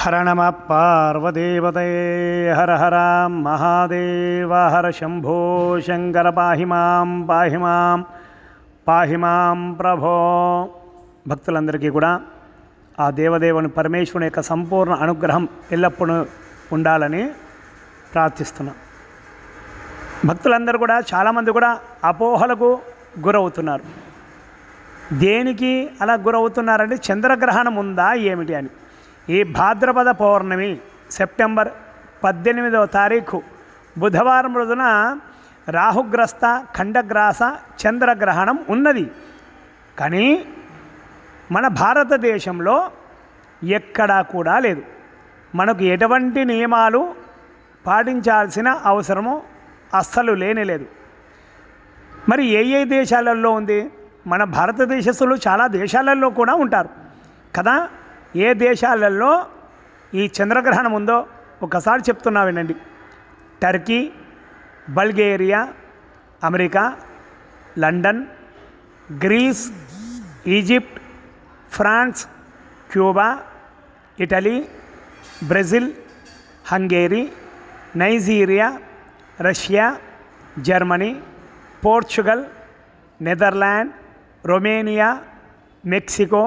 హర నమ పార్వదేవతయే హర హర మహాదేవ హర శంభో శంకర పాహి మాం పాహి మాం పాహి మాం ప్రభో భక్తులందరికీ కూడా ఆ దేవదేవుని పరమేశ్వరుని యొక్క సంపూర్ణ అనుగ్రహం ఎల్లప్పుడూ ఉండాలని ప్రార్థిస్తున్నాం. భక్తులందరూ కూడా చాలామంది కూడా అపోహలకు గురవుతున్నారు. దేనికి అలా గురవుతున్నారంటే చంద్రగ్రహణం ఉందా ఏమిటి అని. ఈ భాద్రపద పౌర్ణమి సెప్టెంబర్ పద్దెనిమిదవ తారీఖు బుధవారం రోజున రాహుగ్రస్త ఖండగ్రాస చంద్రగ్రహణం ఉన్నది. కానీ మన భారతదేశంలో ఎక్కడా కూడా లేదు. మనకు ఎటువంటి నియమాలు పాటించాల్సిన అవసరము అస్సలు లేని లేదు. మరి ఏ ఏ దేశాలలో ఉంది? మన భారతదేశస్తులు చాలా దేశాలలో కూడా ఉంటారు. కదా? ఏ దేశాలలో ఈ చంద్రగ్రహణం ఉందో ఒకసారి చెప్తున్నా వినండి. Turkey Bulgaria America London Greece Egypt France Cuba Italy Brazil Hungary Nigeria Russia Germany Portugal Netherland Romania Mexico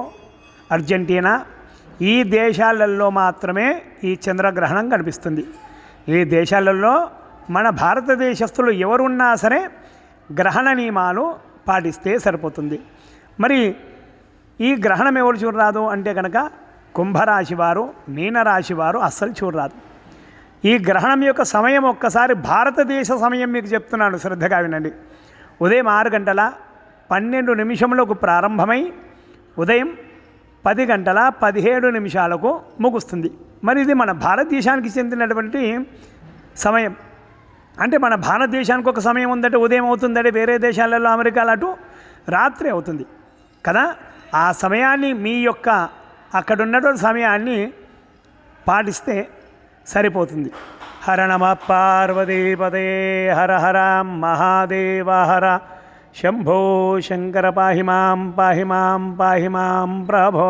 Argentina ఈ దేశాలలో మాత్రమే ఈ చంద్రగ్రహణం కనిపిస్తుంది. ఈ దేశాలలో మన భారతదేశస్తులు ఎవరున్నా సరే గ్రహణ నియమాలు పాటిస్తే సరిపోతుంది. మరి ఈ గ్రహణం ఎవరు చూడరాదు అంటే కనుక కుంభరాశి వారు మీనరాశి వారు అస్సలు చూడరాదు. ఈ గ్రహణం యొక్క సమయం ఒక్కసారి భారతదేశ సమయం మీకు చెప్తున్నాను శ్రద్ధగా వినండి. ఉదయం ఆరు గంటల పన్నెండు నిమిషములకు ప్రారంభమై ఉదయం పది గంటల పదిహేడు నిమిషాలకు ముగుస్తుంది. మరి ఇది మన భారతదేశానికి చెందినటువంటి సమయం. అంటే మన భారతదేశానికి ఒక సమయం ఉందంటే ఉదయం అవుతుందంటే వేరే దేశాలలో అమెరికాలో అటు రాత్రి అవుతుంది. కదా? ఆ సమయాన్ని మీ యొక్క అక్కడ ఉన్నటువంటి సమయాన్ని పాటిస్తే సరిపోతుంది. హర నమ పార్వతీపదే హర హర మహాదేవ హర. శంభో శంకర పాహి మాం పాహి మాం పాహి మాం ప్రభో